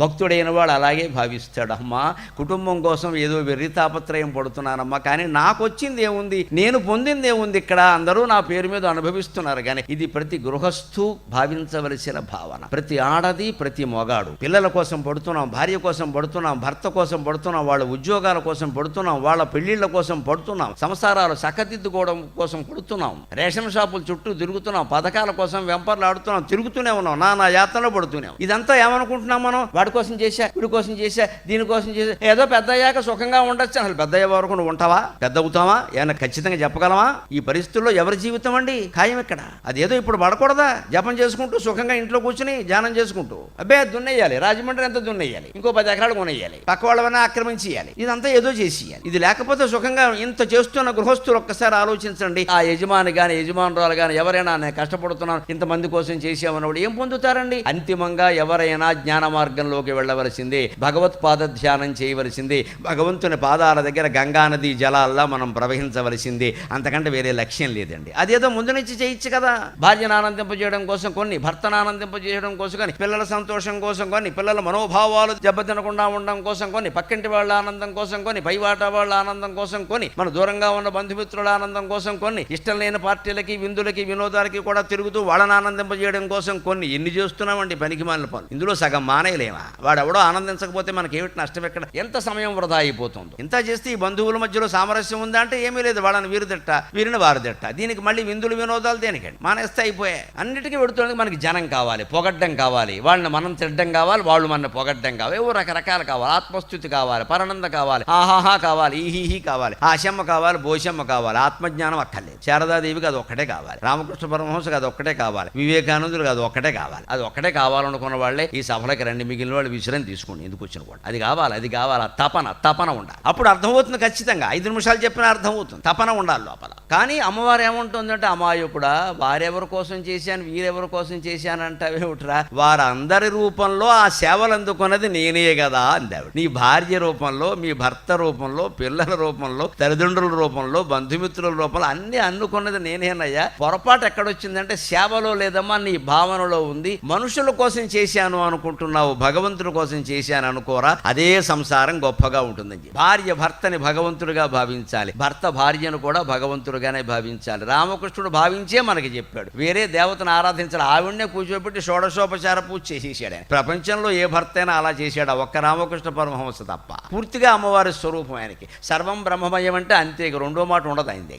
భక్తుడైన వాడు అలాగే భావిస్తాడు. అమ్మా కుటుంబం కోసం ఏదో వెర్రి తాపత్రయం పడుతున్నానమ్మా కానీ నాకు వచ్చింది ఏముంది? నేను పొందింది ఏముంది ఇక్కడ? అందరూ నా పేరు మీద అనుభవిస్తున్నారు కానీ ఇది ప్రతి గృహస్థు భావించవలసిన భావన. ప్రతి ఆడది ప్రతి మొగాడు. పిల్లల కోసం పడుతున్నాం భార్య కోసం పడుతున్నాం భర్త కోసం పడుతున్నాం వాళ్ళ ఉద్యోగాల కోసం పడుతున్నాం వాళ్ళ పెళ్ళిళ్ళ కోసం పడుతున్నాం సంసారాలు చక్కదిద్దుకోవడం కోసం పడుతున్నాం రేషన్ షాపుల చుట్టూ తిరుగుతున్నాం పథకాల కోసం వెంపర్లు ఆడుతున్నాం తిరుగుతూనే ఉన్నాం నా నా యాత్రలో పడుతున్నాం ఇదంతా ఏమనుకుంటున్నాం మనం? వాడి కోసం చేశా వీడి కోసం చేశా దీనికోసం చేశా. ఏదో పెద్ద అయ్యాక సుఖంగా ఉండొచ్చు. అసలు పెద్ద అయ్యే వరకు ఉంటావా? పెద్ద అవుతావా? ఏమైనా ఖచ్చితంగా చెప్పగలవా? ఈ పరిస్థితుల్లో ఎవరి జీవితం అండి? ఖాయం ఇక్కడ అదేదో ఇప్పుడు పడకూడదా? జపం చేసుకుంటూ సుఖంగా ఇంట్లో కూర్చుని ధ్యానం చేసుకుంటూ. అబ్బే దున్నేయాలి. రాజమండ్రి ఎంత దున్నేయాలి. ఇంకో పది ఎకరాలు కొనేయాలి. పక్క వాళ్ళవన్నా ఆక్రమించి ఇవ్వాలి ఇదంతా ఏదో చేసేయాలి. ఇది లేకపోతే సుఖంగా ఇంత చేస్తున్న గృహస్థులు ఒక్కసారి ఆలోచించండి. ఆ యజమాని కానీ యజమానురాలు కానీ ఎవరైనా నేను కష్టపడుతున్నాను ఇంతమంది కోసం చేసామన్నప్పుడు ఏం పొందుతారండి? అంతిమంగా ఎవరైనా జ్ఞాన మార్గంలోకి వెళ్ళవలసిందే భగవత్పాద ధ్యానం చేయవలసిందే భగవంతుని పాదాల దగ్గర గంగానది జలాల్లో మనం ప్రవహించవలసిందే. అంతకంటే వేరే లక్ష్యం లేదండి. అదేదో ముందు నుంచి చేయొచ్చు కదా. భార్యను ఆనందింపజేయడం కోసం కొన్ని భర్తను ఆనందింపజేయడం కోసం కానీ పిల్లల సంతోషం కోసం కొన్ని పిల్లల మనోభావాలు దెబ్బతినకుండా ఉండడం కోసం కొన్ని పక్కింటి వాళ్ళ ఆనందం కోసం కొన్ని పైవాట వాళ్ళ ఆనందం కోసం కొన్ని మన దూరంగా ఉన్న బంధుమిత్రుల ఆనందం కోసం కొన్ని ఇష్టం లేని పార్టీలకి విందులకి వినోదాలకి కూడా తిరుగుతూ వాళ్ళని ఆనందింపజేయడం కోసం కొన్ని. ఎన్ని చేస్తున్నామండి పనికి మాలిన పనులు. ఇందులో సగం మానేయలేము? వాడెవడో ఆనందించకపోతే మనకి నష్టం ఎక్కడ? ఎంత సమయం వృధా అయిపోతుందో. ఇంత చేస్తే ఈ బంధువుల మధ్యలో సామరస్యం ఉందా అంటే ఏమీ లేదు. వాళ్ళని వీరు తిట్ట వీరిని వారు తిట్ట. దీనికి మళ్ళీ విందులు వినోదాలు దేనికండి? మానేస్తే అయిపోయాయి అన్నిటికీ పెడుతుంది మనకి జనం కావాలి పొగడ్డం కావాలి. వాళ్ళని మనం తిట్టడం కావాలి వాళ్ళు మన పొగడ్డం కావాలి. ఏవో రకరకాలు కావాలి. ఆత్మస్థుతి కావాలి పరానంద కావాలి ఆహాహా కావాలి ఈహీహీ కావాలి ఆశమ్మ కావాలి భోషమ్మ కావాలి. ఆత్మజ్ఞానం అక్కర్లేదు. శారదాదేవికి అది ఒక్కటే కావాలి. రామకృష్ణ పరమహంసకు అది ఒక్కటే కావాలి. వివేకానందులకు అది ఒక్కటే కావాలి. అది ఒక్కటే కావాలనుకున్న వాళ్ళే ఈ సభలకి రెండు మిగిలిన వాళ్ళు విశ్రాంతి తీసుకోండి ఎందుకు వచ్చిన కూడా అది కావాలి అది కావాలి తపన తపన ఉండాలి. అప్పుడు అర్థమవుతుంది ఖచ్చితంగా. ఐదు నిమిషాలు చెప్పిన అర్థమవుతుంది. తపన ఉండాలి లోపల. కానీ అమ్మవారు ఏముంటుందంటే అమాయకుడా వారెవరి కోసం చేశాను వీరెవరి కోసం చేశానంటావేమిట్రా వారందరి రూపంలో ఆ సేవలు అందుకున్నది నేనే కదా అందావిడ. నీ భార్య రూపంలో మీ భర్త రూపంలో పిల్లల రూపంలో తల్లిదండ్రుల రూపంలో బంధుమిత్రుల రూపంలో అన్ని అందుకున్నది నేనేనయ్యా పొరపాటు ఎక్కడొచ్చిందంటే సేవలో లేదమ్మా నీ భావనలో ఉంది. మనుషుల కోసం చేశాను అనుకుంటున్నావు భగవంతుడి కోసం చేశాను అనుకోరా అదే సంసారం గొప్పగా ఉంటుందని భార్య భర్తని భగవంతుడిగా భావించాలి. భర్త భార్యను కూడా భగవంతుడిగానే భావించాలి. రామకృష్ణుడు భావించే మనకి చెప్పాడు. వేరే దేవతను ఆరాధించాలి. ఆవిడనే కూర్చోబెట్టి షోడశోపచార పూజ చేసేసాడు ఆయన. ప్రపంచంలో ఏ భర్త అయినా అలా చేశాడు. ఒక్క రామకృష్ణ పరమహంస తప్ప. పూర్తిగా అమ్మవారి స్వరూపం ఆయనకి. సర్వం బ్రహ్మమయం అంటే అంతే రెండో మాట ఉండదు ఆయన దగ్గర.